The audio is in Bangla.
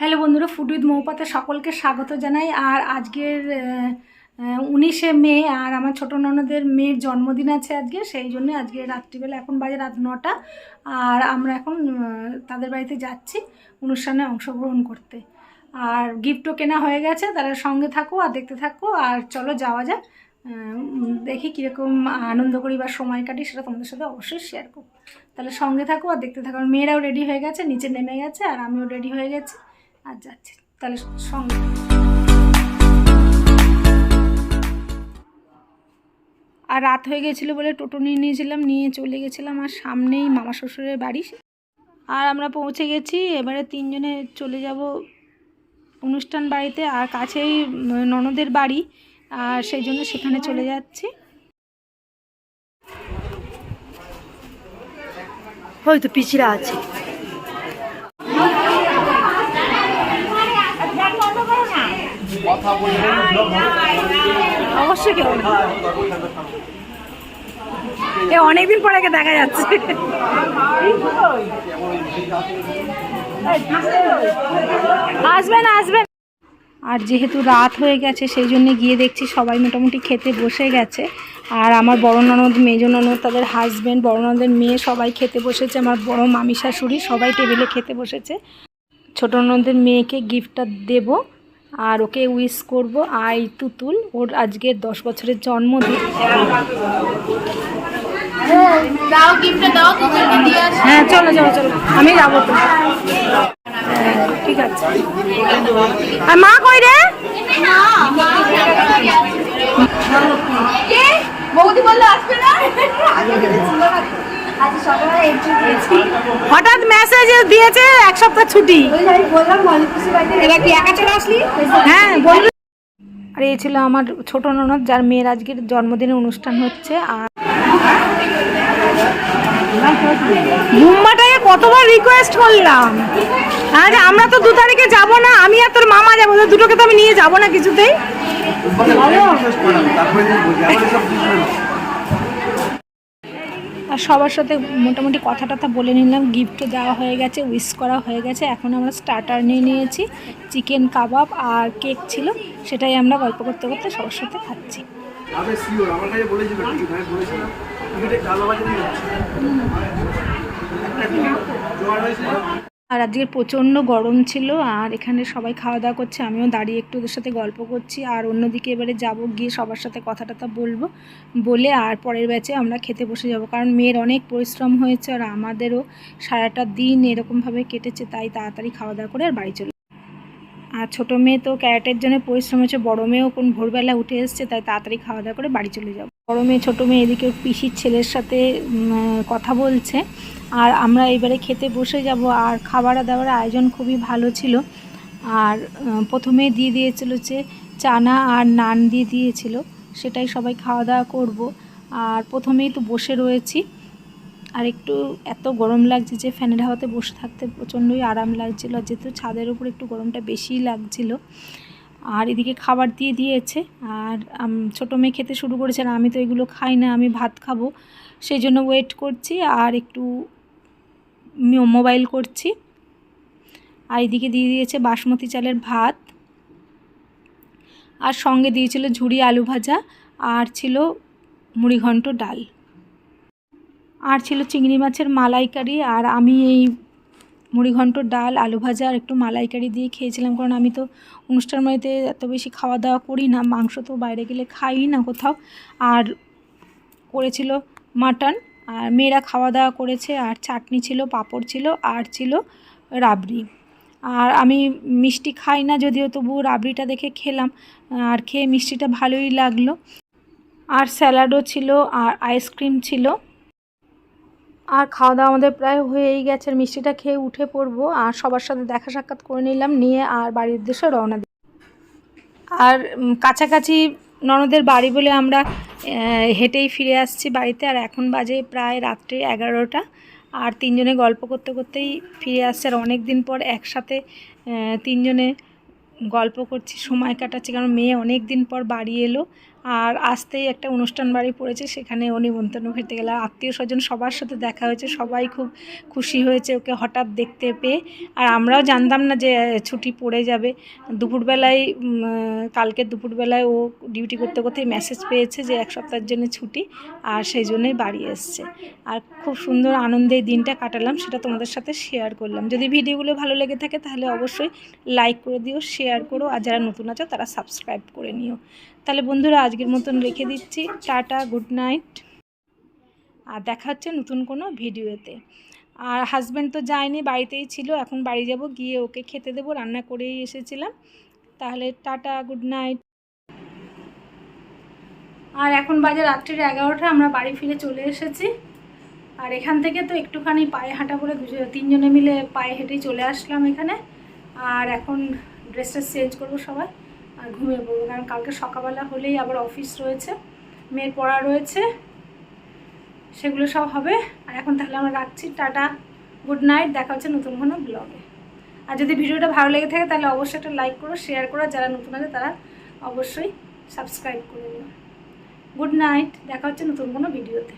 হ্যালো বন্ধুরা ফুড উইথ মৌপাতে সকলকে স্বাগত জানাই। আর আজকের উনিশে মে, আর আমার ছোটো ননদের মেয়ের জন্মদিন আছে আজকে, সেই জন্য আজকে রাত্রিবেলা এখন বাজে রাত নটা। আর আমরা এখন তাদের বাড়িতে যাচ্ছি অনুষ্ঠানে অংশগ্রহণ করতে। আর গিফটও কেনা হয়ে গেছে, তারা সঙ্গে থাকো আর দেখতে থাকো, আর চলো যাওয়া যাক। দেখি কীরকম আনন্দ করি বা সময় কাটি, সেটা তোমাদের সাথে অবশ্যই শেয়ার করব। তাহলে সঙ্গে থাকো আর দেখতে থাকো। মেয়েরাও রেডি হয়ে গেছে, নিচে নেমে গেছে, আর আমিও রেডি হয়ে গেছি। আর যাচ্ছি। তাহলে সঙ্গে। আর রাত হয়ে গেছিল বলে টোটো নিয়ে নিয়েছিলাম, নিয়ে চলে গেছিলাম আর সামনেই মামা শ্বশুরের বাড়ি। আর আমরা পৌঁছে গেছি, এবারে তিনজনে চলে যাব অনুষ্ঠান বাড়িতে আর কাছেই ননদের বাড়ি, আর সেই জন্য সেখানে চলে যাচ্ছি। ওই তো পিছিরা আছে। অবশ্যই কেউ অনেকদিন পরে একে দেখা যাচ্ছে। আসবেন আসবেন আর যেহেতু রাত হয়ে গেছে, সেই জন্য গিয়ে দেখছি সবাই মোটামুটি খেতে বসে গেছে। আর আমার বড় ননদ, মেজ ননদ, তাদের হাজব্যান্ড বড় ননদের মেয়ে সবাই খেতে বসেছে। আমার বড় মামি শাশুড়ি সবাই টেবিলে খেতে বসেছে। ছোট ননদের মেয়েকে গিফটটা দেব। আর ওকে উইশ করব আই তুতুল। ওর আজকের দশ বছরের জন্মদিন। হ্যাঁ চলো চলো চলো। আমি যাব তো। ঠিক আছে। আর মা কই রে? বৌদি বলল আসবে না। হঠাৎ মেসেজ দিয়েছে এক সপ্তাহ ছুটি। এবার কি একা চলে আসলি? হ্যাঁ বললি আর এই ছিল আমার ছোট ননদ যার মেয়ের আজকের জন্মদিনের অনুষ্ঠান হচ্ছে। আর মুম্বাটাকে কতবার রিকোয়েস্ট করলাম? আরে আমরা তো দু তারিখে যাব না আমি আর তোর মামা যাব তো দুটোকে তো আমি নিয়ে যাব না কিছুতেই। আর সবার সাথে মোটামুটি কথা টথা বলে নিলাম। গিফটও দেওয়া হয়ে গেছে উইশ করা হয়ে গেছে। এখন আমরা স্টার্টার নিয়ে নিয়েছি। চিকেন কাবাব আর কেক ছিল সেটাই আমরা গল্প করতে করতে সবার সাথে খাচ্ছি। আমার আর আজকে প্রচণ্ড গরম ছিল আর এখানে সবাই খাওয়া দাওয়া করছে, আমিও দাঁড়িয়ে একটু ওদের সাথে গল্প করছি আর অন্যদিকে এবারে যাব গিয়ে সবার সাথে কথা টথা বলব, বলে আর পরের ব্যাচে আমরা খেতে বসে যাব কারণ মেয়ের অনেক পরিশ্রম হয়েছে আর আমাদেরও সারাটা দিন এরকমভাবে কেটেছে তাই তাড়াতাড়ি খাওয়া দাওয়া করে আর বাড়ি চলে আর ছোটো মেয়ে তো ক্যারেটের জন্য পরিশ্রম হয়েছে, বড়ো মেয়েও কোন ভোরবেলা উঠে এসছে তাই তাড়াতাড়ি খাওয়া দাওয়া করে বাড়ি চলে যাব। বড়ো মেয়ে, ছোটো মেয়ে এদিকে পিসির ছেলের সাথে কথা বলছে আর আমরা এবারে খেতে বসে যাব আর খাবার দাবার আয়োজন খুবই ভালো ছিল। আর প্রথমে দিয়ে দিয়েছিল যে চানা আর নান দিয়ে দিয়েছিল, সেটাই সবাই খাওয়া দাওয়া করব। আর প্রথমেই তো বসে রয়েছি। আর একটু এত গরম লাগছে যে ফ্যানের হাওয়াতে বসে থাকতে প্রচণ্ডই আরাম লাগছিল যেহেতু ছাদের উপর একটু গরমটা বেশিই লাগছিল। আর এদিকে খাবার দিয়ে দিয়েছে। আর ছোটো মেয়ে খেতে শুরু করেছে আর আমি তো এগুলো খাই না, আমি ভাত খাব, সেই জন্য ওয়েট করছি। আর একটু মোবাইল করছি। আর এদিকে দিয়ে দিয়েছে বাসমতি চালের ভাত। আর সঙ্গে দিয়েছিল ঝুড়ি আলু ভাজা। আর ছিল মুড়িঘণ্ট ডাল। আর ছিল চিংড়ি মাছের মালাইকারি। আর আমি এই মুড়িঘণ্ট ডাল, আলু ভাজা আর একটু মালাইকারি দিয়ে খেয়েছিলাম। কারণ আমি তো অনুষ্ঠান বাড়িতে এত বেশি খাওয়া দাওয়া করি না। মাংস তো বাইরে গেলে খাই না কোথাও। আর করেছিল মাটন। আর মেয়েরা খাওয়া দাওয়া করেছে, আর চাটনি ছিল, পাঁপড় ছিল, আর ছিল রাবড়ি। আর আমি মিষ্টি খাই না যদিও তবু রাবড়িটা দেখে খেলাম, আর খেয়ে মিষ্টিটা ভালোই লাগল। আর স্যালাডও ছিল, আর আইসক্রিম ছিল। আর খাওয়া দাওয়া আমাদের প্রায় হয়েই গেছে মিষ্টিটা খেয়ে উঠে পড়ব। আর সবার সাথে দেখা সাক্ষাৎ করে নিলাম, নিয়ে আর বাড়ির উদ্দেশ্যে রওনা দিই আর কাছাকাছি ননদের বাড়ি বলে আমরা হেঁটেই ফিরে আসছি বাড়িতে আর এখন বাজে প্রায় রাত্রি এগারোটা। আর তিনজনে গল্প করতে করতেই ফিরে আসছে আর অনেক দিন পর একসাথে তিনজনে গল্প করছি, সময় কাটাচ্ছি কারণ মেয়ে অনেক দিন পর বাড়ি এলো। আর আসতেই একটা অনুষ্ঠান বাড়ি পড়েছে, সেখানে ও নিমন্ত্রণ খেতে গেলে। আত্মীয় স্বজন সবার সাথে দেখা হয়েছে, সবাই খুব খুশি হয়েছে ওকে হঠাৎ দেখতে পেয়ে। আর আমরাও জানতাম না যে ছুটি পড়ে যাবে। দুপুরবেলায় কালকে দুপুরবেলায় ও ডিউটি করতে করতে মেসেজ পেয়েছে যে, এক সপ্তাহের জন্য ছুটি। আর সেই জন্যই বাড়ি এসছে। আর খুব সুন্দর আনন্দে দিনটা কাটালাম, সেটা তোমাদের সাথে শেয়ার করলাম। যদি ভিডিওগুলো ভালো লেগে থাকে, তাহলে অবশ্যই লাইক করে দিও শেয়ার করো। আর যারা নতুন আছো, তারা সাবস্ক্রাইব করে নিও। তাহলে বন্ধুরা আজকের মতন রেখে দিচ্ছি। Tata, good night. আর দেখা হচ্ছে নতুন কোনো ভিডিওতে। আর হাজব্যান্ড তো যায়নি, বাড়িতেই ছিল, এখন বাড়ি যাব, গিয়ে ওকে খেতে দেবো, রান্না করেই এসেছিলাম। তাহলে টাটা, গুড নাইট। আর এখন বাজে রাত্রির এগারোটা, আমরা বাড়ি ফিরে চলে এসেছি। আর এখান থেকে তো একটুখানি পায়ে হাঁটা করে তিনজনে মিলে পায়ে হেঁটেই চলে আসলাম এখানে। আর এখন ড্রেসটা চেঞ্জ করব সবাই। আর ঘুমিয়ে পড়ব। কারণ কালকে সকালবেলা হলেই আবার অফিস রয়েছে, মেয়ের পড়া রয়েছে, সেগুলো সব হবে। আর এখন তাহলে আমরা রাখছি, টাটা গুড নাইট দেখা হচ্ছে নতুন কোনো ব্লগে আর যদি ভিডিওটা ভালো লেগে থাকে তাহলে অবশ্যই একটা লাইক করো শেয়ার করো যারা নতুন আছে তারা অবশ্যই সাবস্ক্রাইব করে দিও গুড নাইট দেখা হচ্ছে নতুন কোনো ভিডিওতে